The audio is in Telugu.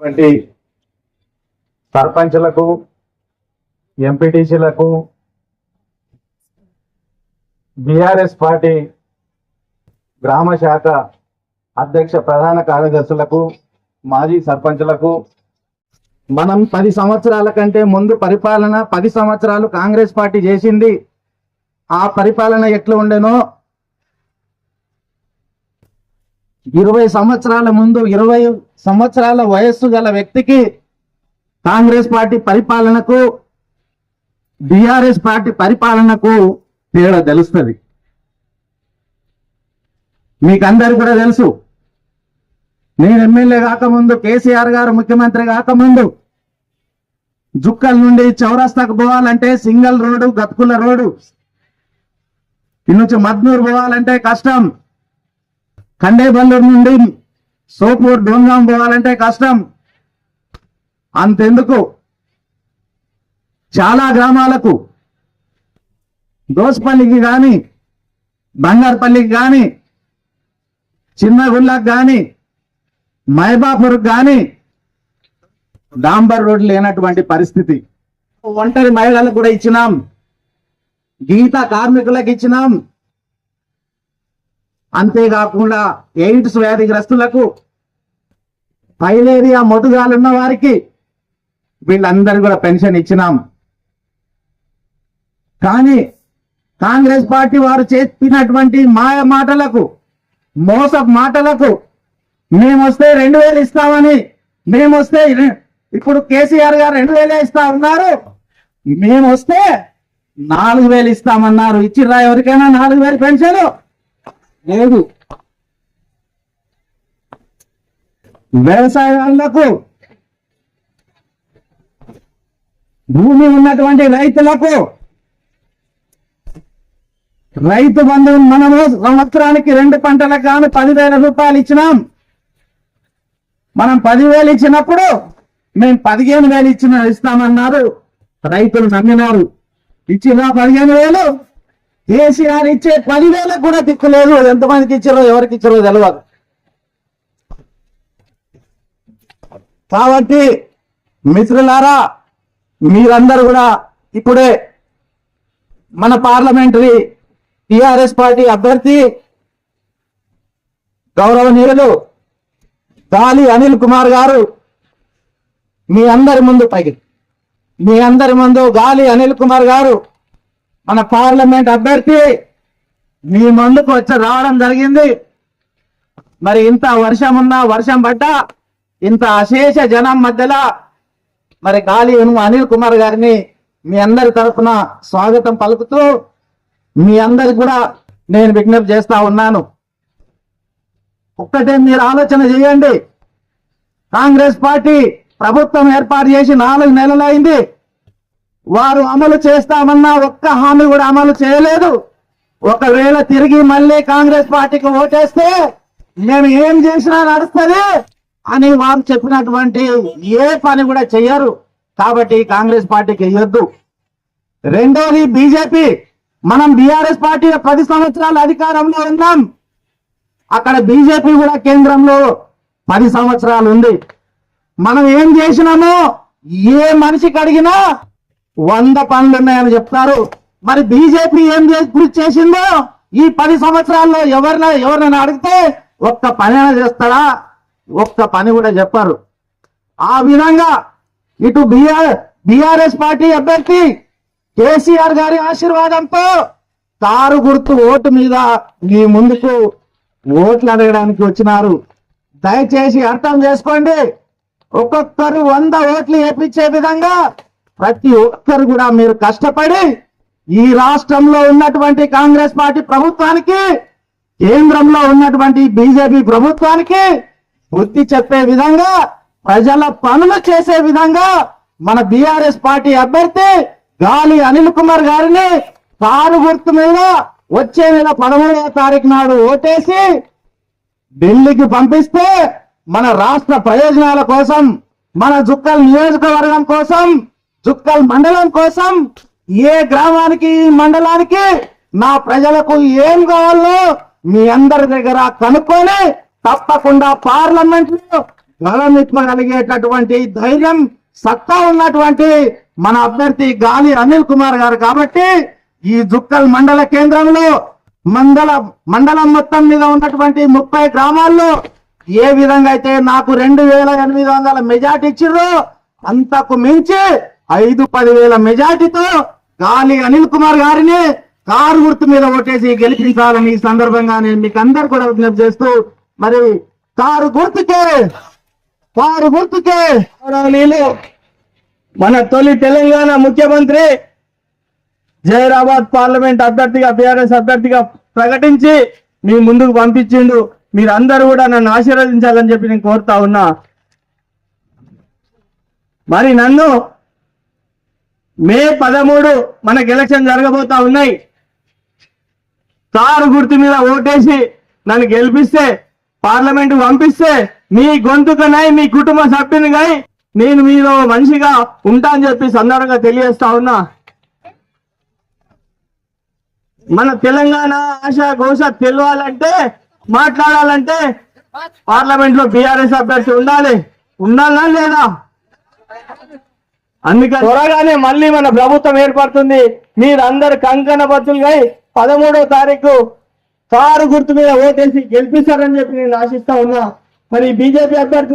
వంటి సర్పంచ్లకు ఎంపీటీసీలకు బీఆర్ఎస్ పార్టీ గ్రామ శాఖ అధ్యక్ష ప్రధాన కార్యదర్శులకు మాజీ సర్పంచులకు మనం పది సంవత్సరాల కంటే ముందు పరిపాలన పది సంవత్సరాలు కాంగ్రెస్ పార్టీ చేసింది. ఆ పరిపాలన ఎట్లా ఉండేనో ఇరవై సంవత్సరాల ముందు ఇరవై సంవత్సరాల వయస్సు గల వ్యక్తికి కాంగ్రెస్ పార్టీ పరిపాలనకు బిఆర్ఎస్ పార్టీ పరిపాలనకు తేడా తెలుస్తుంది. మీకు కూడా తెలుసు. నేను ఎమ్మెల్యే కాకముందు కేసీఆర్ గారు ముఖ్యమంత్రి కాకముందు జుక్కల్ నుండి చౌరస్తాకు పోవాలంటే సింగల్ రోడ్డు గతుకుల రోడ్డు. ఇన్నుంచి మద్నూరు పోవాలంటే కష్టం. కండేబల్లూరు నుండి సోపూర్ డోంగాం పోవాలంటే కష్టం. అంతెందుకు? చాలా గ్రామాలకు దోసపల్లికి కానీ బంగారుపల్లికి కానీ చిన్నగుళ్ళకి కానీ మైబాపూర్కి కానీ డాంబర్ రోడ్ లేనటువంటి పరిస్థితి. ఒంటరి మహిళలకు కూడా ఇచ్చినాం. గీత కార్మికులకు ఇచ్చినాం. అంతేకాకుండా ఎయిడ్స్ వ్యాధిగ్రస్తులకు ఫైలేరియా మొదుగాలున్న వారికి వీళ్ళందరూ కూడా పెన్షన్ ఇచ్చినాం. కానీ కాంగ్రెస్ పార్టీ వారు చెప్పినటువంటి మాయ మాటలకు మోస మాటలకు మేము వస్తే రెండు వేలు ఇస్తామని మేము వస్తే ఇప్పుడు కేసీఆర్ గారు రెండు వేలే ఇస్తా ఉన్నారు. మేమొస్తే నాలుగు వేలు ఇస్తామన్నారు. ఇచ్చిర్రా ఎవరికైనా నాలుగు వేలు పెన్షన్. లేదు. వ్యవసాయాలకు భూమి ఉన్నటువంటి రైతులకు రైతు బంధు మనము సంవత్సరానికి రెండు పంటలకు గాను పదివేల రూపాయలు ఇచ్చినాం. మనం పదివేలు ఇచ్చినప్పుడు మేము పదిహేను వేలు ఇచ్చిన ఇస్తామన్నారు. రైతులు నమ్మినారు. ఇచ్చిన పదిహేను వేలు కేసీఆర్ ఇచ్చే పదివేలకు కూడా దిక్కులేదు ఎంతమందికి ఇచ్చారో ఎవరికి ఇచ్చారో తెలియదు కాబట్టి మిత్రులారా మీరందరూ కూడా ఇప్పుడే మన పార్లమెంటరీ టిఆర్ఎస్ పార్టీ అభ్యర్థి గౌరవనీయులు గాలి అనిల్ కుమార్ గారు మీ అందరి ముందు పైకి. మీ అందరి ముందు గాలి అనిల్ కుమార్ గారు మన పార్లమెంట్ అభ్యర్థి మీ ముందుకు వచ్చి రావడం జరిగింది. మరి ఇంత వర్షం ఉన్నా వర్షం పడ్డా ఇంత అశేష జనం మధ్యలో మరి గాలి ఎనుమ అనిల్ కుమార్ గారిని మీ అందరి తరఫున స్వాగతం పలుకుతూ మీ అందరికి కూడా నేను విజ్ఞప్తి చేస్తా ఉన్నాను. ఒక్కటే మీరు ఆలోచన చేయండి. కాంగ్రెస్ పార్టీ ప్రభుత్వం ఏర్పాటు చేసి నాలుగు నెలలైంది. వారు అమలు చేస్తామన్న ఒక్క హామీ కూడా అమలు చేయలేదు. ఒకవేళ తిరిగి మళ్ళీ కాంగ్రెస్ పార్టీకి ఓటేస్తే మేము ఏం చేసినా నడుస్తుంది అని వారు చెప్పినటువంటి ఏ పని కూడా చెయ్యరు. కాబట్టి కాంగ్రెస్ పార్టీకి వెయ్యొద్దు రెండోది బీజేపీ. మనం బీఆర్ఎస్ పార్టీ పది సంవత్సరాల అధికారంలో ఉన్నాం. అక్కడ బీజేపీ కూడా కేంద్రంలో పది సంవత్సరాలు ఉంది. మనం ఏం చేసినామో ఏ మనిషికి అడిగినా వంద పనులు ఉన్నాయని చెప్తారు మరి బీజేపీ ఏం గురించి చేసిందో ఈ పది సంవత్సరాల్లో ఎవరిన ఎవరినైనా అడిగితే ఒక్క పని అయినా చేస్తారా ఒక్క పని కూడా చెప్పారు. ఆ విధంగా ఇటు బిఆర్ బిఆర్ఎస్ పార్టీ అభ్యర్థి కేసీఆర్ గారి ఆశీర్వాదంతో కారు గుర్తు ఓటు మీద మీ ముందుకు ఓట్లు అడగడానికి వచ్చినారు. దయచేసి అర్థం చేసుకోండి. ఒక్కొక్కరు వంద ఓట్లు వేపించే విధంగా ప్రతి ఒక్కరు కూడా మీరు కష్టపడి ఈ రాష్ట్రంలో ఉన్నటువంటి కాంగ్రెస్ పార్టీ ప్రభుత్వానికి కేంద్రంలో ఉన్నటువంటి బీజేపీ ప్రభుత్వానికి బుద్ధి చెప్పే విధంగా ప్రజల పనులు చేసే విధంగా మన బీఆర్ఎస్ పార్టీ అభ్యర్థి గాలి అనిల్ కుమార్ గారిని కారు గుర్తు మీద వచ్చే నెల పదమూడవ తారీఖు నాడు ఓటేసి ఢిల్లీకి పంపిస్తే మన రాష్ట్ర ప్రయోజనాల కోసం మన జుక్కల్ నియోజకవర్గం కోసం జుక్కల్ మండలం కోసం ఏ గ్రామానికి ఈ మండలానికి నా ప్రజలకు ఏం కావాలో మీ అందరి దగ్గర కనుక్కొని తప్పకుండా పార్లమెంట్లో గలమెత్తగలిగేటటువంటి ధైర్యం సత్తా ఉన్నటువంటి మన అభ్యర్థి గాలి అనిల్ కుమార్ గారు కాబట్టి ఈ జుక్కల్ మండల కేంద్రంలో మండల మండలం మొత్తం మీద ఉన్నటువంటి ముప్పై గ్రామాల్లో ఏ విధంగా అయితే నాకు రెండు వేల ఎనిమిది వందల మెజార్టీ ఇచ్చిర్రో అంతకు మించి ఐదు పదివేల మెజార్టీతో గాలి అనిల్ కుమార్ గారిని కారు గుర్తు మీద ఓటేసి గెలిపించాలని ఈ సందర్భంగా నేను మీకు అందరు కూడా విజ్ఞప్తి చేస్తూ మరి కారు గుర్తుకే కారు గుర్తుకే. మన తొలి తెలంగాణ ముఖ్యమంత్రి జైరాబాద్ పార్లమెంట్ అభ్యర్థిగా బీఆర్ఎస్ అభ్యర్థిగా ప్రకటించి మీ ముందుకు పంపించిండు. మీరందరూ కూడా నన్ను ఆశీర్వదించాలని చెప్పి నేను కోరుతా ఉన్నా. మరి నన్ను మే పదమూడు మనకి ఎలక్షన్ జరగబోతా ఉన్నాయి. కారు గుర్తు మీద ఓటేసి నన్ను గెలిపిస్తే పార్లమెంట్ పంపిస్తే మీ గొంతుకనై మీ కుటుంబ సభ్యుని కానీ నేను మీలో మనిషిగా ఉంటా అని చెప్పి సందర్భంగా తెలియజేస్తా ఉన్నా. మన తెలంగాణ ఆశ ఘోష తెలవాలంటే మాట్లాడాలంటే పార్లమెంట్లో బీఆర్ఎస్ అభ్యర్థి ఉండాలి. ఉండాలా లేదా? అందుకని త్వరగానే మళ్ళీ మన ప్రభుత్వం ఏర్పడుతుంది. మీరందరు కంకణ బద్దులుగా పదమూడవ తారీఖు కారు గుర్తు మీద ఓటేసి గెలిపిస్తారని చెప్పి నేను ఆశిస్తా ఉన్నా. మరి బీజేపీ అభ్యర్థి